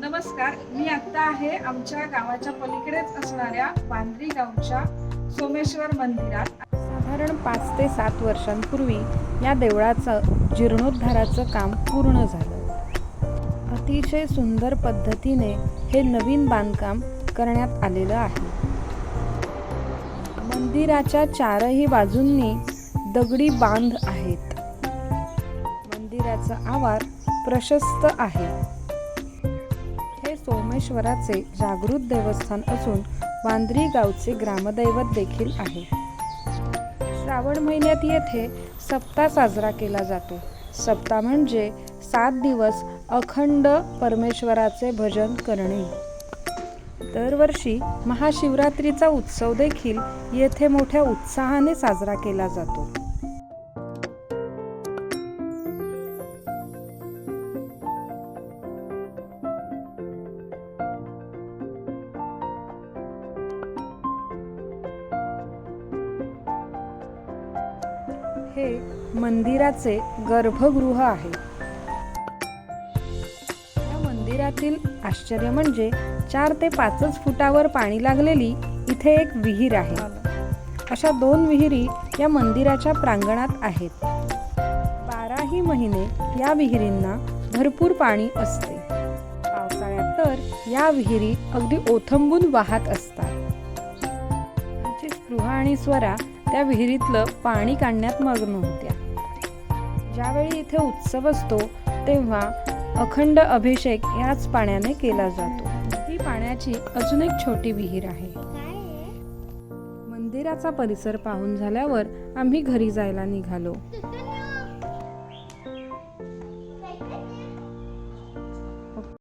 नमस्कार मी आत्ता आहे आमच्या गावाच्या पलीकडेच असणाऱ्या बांद्री गावच्या सोमेश्वर मंदिरात. साधारण पाच ते सात वर्षांपूर्वी या देवळाचं जीर्णोद्धाराचं काम पूर्ण झालं. अतिशय सुंदर पद्धतीने हे नवीन बांधकाम करण्यात आलेलं आहे. मंदिराच्या चारही बाजूंनी दगडी बांध आहेत. मंदिराचं आवार प्रशस्त आहे. सोमेश्वराचे जागृत देवस्थान असून वांद्री गावचे ग्रामदैवत देखील आहे. श्रावण महिन्यात येथे सप्ताह साजरा केला जातो. सप्ताह म्हणजे सात दिवस अखंड परमेश्वराचे भजन करणे. दरवर्षी महाशिवरात्रीचा उत्सव देखील येथे मोठ्या उत्साहाने साजरा केला जातो. हे मंदिराचे गर्भगृह आहे. या मंदिरातील आश्चर्य म्हणजे चार ते पाचच फुटावर पाणी लागलेली इथे एक विहीर आहे. अशा दोन विहिरी या मंदिराच्या प्रांगणात आहेत. बाराही महिने या विहिरींना भरपूर पाणी असते. पावसाळ्यात तर या विहिरी अगदी ओथंबून वाहत असतात. स्पृहा आणि स्वरा त्या विहिरीतलं पाणी काढण्यात मग्न होत्या. ज्यावेळी इथे उत्सव असतो तेव्हा अखंड अभिषेक याच पाण्याने केला जातो. ही पाण्याची अजून एक छोटी विहीर आहे. मंदिराचा परिसर पाहून झाल्यावर आम्ही घरी जायला निघालो.